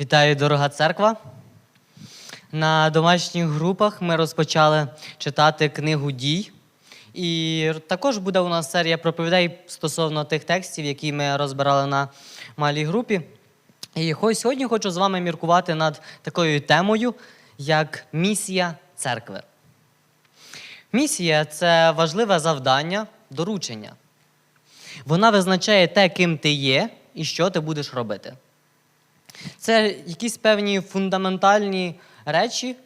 Вітаю, дорога церква. На домашніх групах ми розпочали читати книгу дій. І також буде у нас серія проповідей стосовно тих текстів, які ми розбирали на малій групі. І сьогодні хочу з вами міркувати над такою темою, як місія церкви. Місія це важливе завдання, доручення. Вона визначає те, ким ти є і що ти будеш робити. Це якісь певні фундаментальні речі,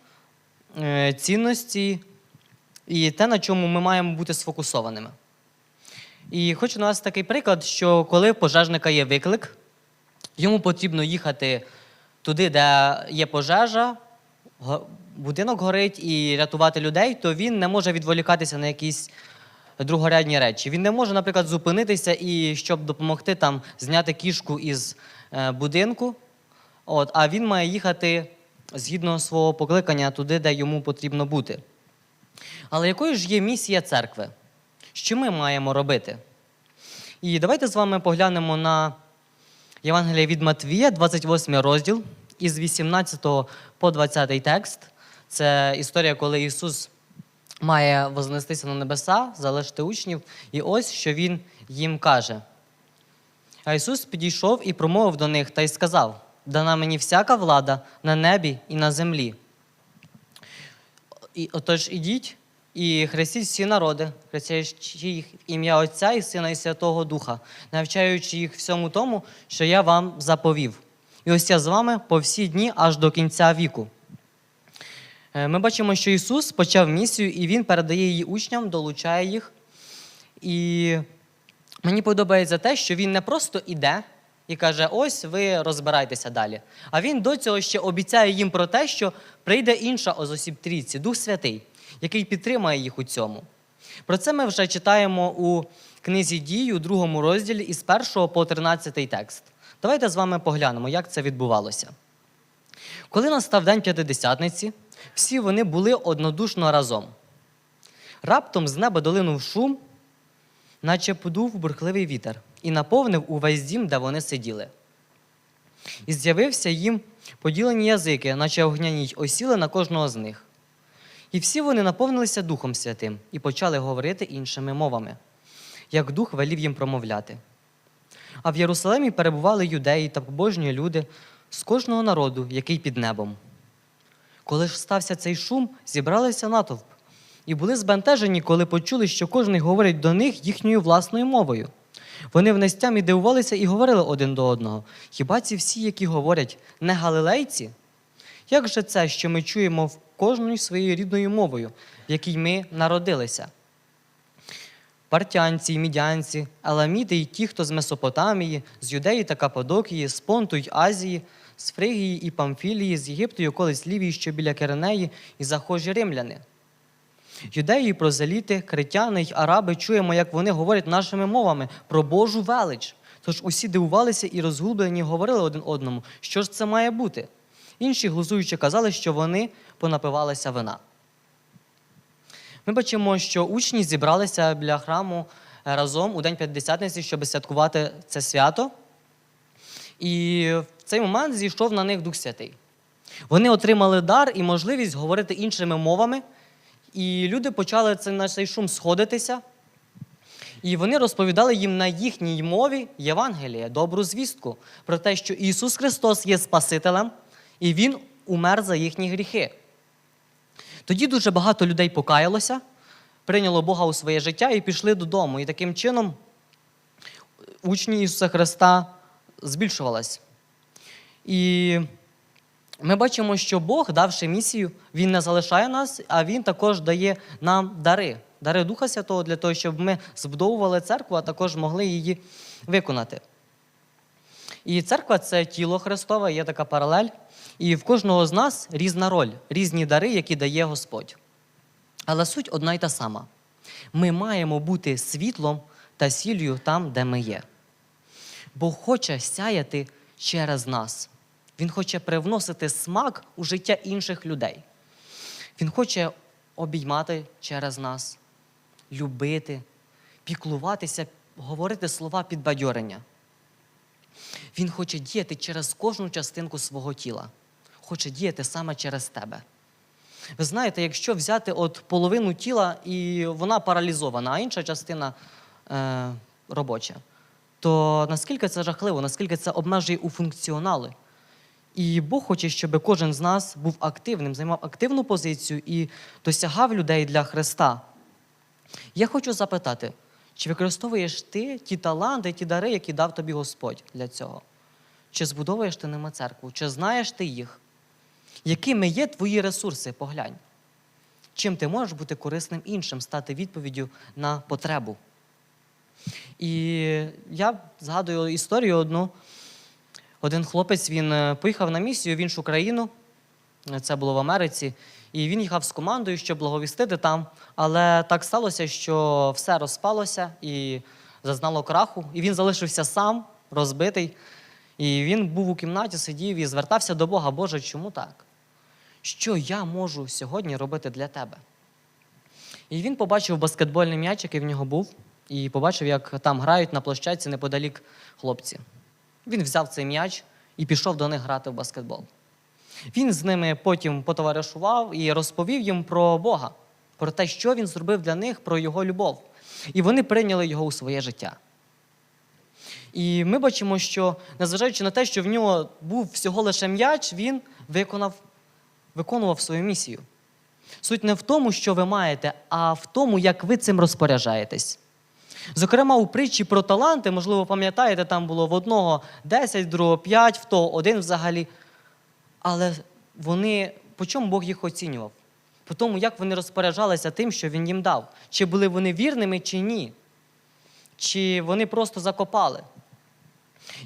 е, цінності і те, на чому ми маємо бути сфокусованими. І хочу навести такий приклад, що коли пожежника є виклик, йому потрібно їхати туди, де є пожежа, будинок горить і рятувати людей, то він не може відволікатися на якісь другорядні речі. Він не може, наприклад, зупинитися і щоб допомогти там зняти кішку із е, будинку. От, а він має їхати згідно свого покликання туди, де йому потрібно бути. Але якою ж є місія церкви? Що ми маємо робити? І давайте з вами поглянемо на Євангеліє від Матвія, 28 розділ, із 18 по 20 текст. Це історія, коли Ісус має вознестися на небеса, залишити учнів, і ось що Він їм каже. А Ісус підійшов і промовив до них та й сказав: Дана мені всяка влада на небі і на землі. І, отож ідіть і хрестіть всі народи, хрестячи їх ім'я Отця і Сина і Святого Духа, навчаючи їх всьому тому, що я вам заповів. І ось я з вами по всі дні аж до кінця віку. Е, Ми бачимо, що Ісус почав місію, і Він передає її учням, долучає їх. І мені подобається те, що він не просто іде і каже: ось ви розбирайтеся далі. А він до цього ще обіцяє їм про те, що прийде інша з осіб трійці, Дух Святий, який підтримає їх у цьому. Про це ми вже читаємо у книзі дій у другому розділі із 1 по 13 текст. Давайте з вами поглянемо, як це відбувалося. Коли настав день п'ятидесятниці, всі вони були однодушно разом. Раптом з неба долинув шум, наче подув бурхливий вітер, і наповнив увесь дім, де вони сиділи. І з'явився їм поділені язики, наче огняні осіли на кожного з них. І всі вони наповнилися Духом Святим і почали говорити іншими мовами, як Дух велів їм промовляти. А в Єрусалимі перебували юдеї та побожні люди з кожного народу, який під небом. Коли ж стався цей шум, зібралися натовп і були збентежені, коли почули, що кожен говорить до них їхньою власною мовою. Вони в нестямі дивувалися і говорили один до одного: хіба ці всі, які говорять, не галилейці? Як же це, що ми чуємо в кожною своєю рідною мовою, в якій ми народилися? Партянці, й мідянці, еламіти й ті, хто з Месопотамії, з Юдеї та Кападокії, з Понту й Азії, з Фригії і Памфілії, з Єгипту й околиць Лівії, що біля Киренеї, і захожі римляни. Юдеї, прозеліти, критяни й араби чуємо, як вони говорять нашими мовами про Божу велич. Тож усі дивувалися і розгублені говорили один одному, що ж це має бути. Інші, глузуючи, казали, що вони понапивалися вина. Ми бачимо, що учні зібралися біля храму е, разом у День П'ятдесятниці, щоб святкувати це свято. І в цей момент зійшов на них Дух Святий. Вони отримали дар і можливість говорити іншими мовами, і люди почали це, на цей шум сходитися. І вони розповідали їм на їхній мові Євангеліє, добру звістку про те, що Ісус Христос є Спасителем, і Він умер за їхні гріхи. Тоді дуже багато людей покаялося, прийняло Бога у своє життя і пішли додому. І таким чином учні Ісуса Христа збільшувалась. І ми бачимо, що Бог, давши місію, Він не залишає нас, а Він також дає нам дари, дари Духа Святого для того, щоб ми збудовували церкву, а також могли її виконати. І церква це тіло Христове, є така паралель. І в кожного з нас різна роль, різні дари, які дає Господь. Але суть одна й та сама. Ми маємо бути світлом та сіллю там, де ми є. Бог хоче сяяти через нас. Він хоче привносити смак у життя інших людей. Він хоче обіймати через нас, любити, піклуватися, говорити слова підбадьорення. Він хоче діяти через кожну частинку свого тіла, хоче діяти саме через тебе. Ви знаєте, якщо взяти от половину тіла і вона паралізована, а інша частина е, робоча, то наскільки це жахливо, наскільки це обмежує у функціонали? І Бог хоче, щоб кожен з нас був активним, займав активну позицію і досягав людей для Христа. Я хочу запитати, чи використовуєш ти ті таланти, ті дари, які дав тобі Господь для цього? Чи збудовуєш ти ними церкву? Чи знаєш ти їх? Якими є твої ресурси? Поглянь. Чим ти можеш бути корисним іншим, стати відповіддю на потребу? І я згадую історію одну. Один хлопець він е, поїхав на місію в іншу країну, це було в Америці, і він їхав з командою, щоб благовістити там. Але так сталося, що все розпалося і зазнало краху, і він залишився сам, розбитий. І він був у кімнаті, сидів і звертався до Бога, Боже, чому так? Що я можу сьогодні робити для тебе? І він побачив баскетбольний м'яч, який в нього був, і побачив, як там грають на площадці неподалік хлопці. Він взяв цей м'яч і пішов до них грати в баскетбол. Він з ними потім потоваришував і розповів їм про Бога, про те, що він зробив для них, про його любов. І вони прийняли його у своє життя. І ми бачимо, що незважаючи на те, що в нього був всього лише м'яч, він виконав, виконував свою місію. Суть не в тому, що ви маєте, а в тому, як ви цим розпоряджаєтесь. Зокрема, у притчі про таланти, можливо, пам'ятаєте, там було в одного 10, другого 5, в того один взагалі. Але вони, по чому Бог їх оцінював? По тому, як вони розпоряджалися тим, що Він їм дав. Чи були вони вірними, чи ні? Чи вони просто закопали?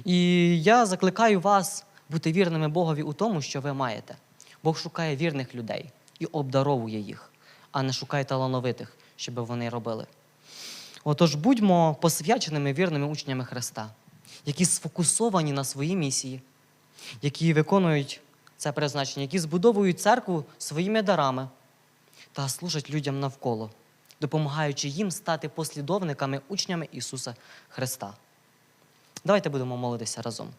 І я закликаю вас бути вірними Богові у тому, що ви маєте. Бог шукає вірних людей і обдаровує їх, а не шукає талановитих, щоб вони робили. Отож, будьмо посвяченими вірними учнями Христа, які сфокусовані на своїй місії, які виконують це призначення, які збудовують церкву своїми дарами та служать людям навколо, допомагаючи їм стати послідовниками учнями Ісуса Христа. Давайте будемо молитися разом.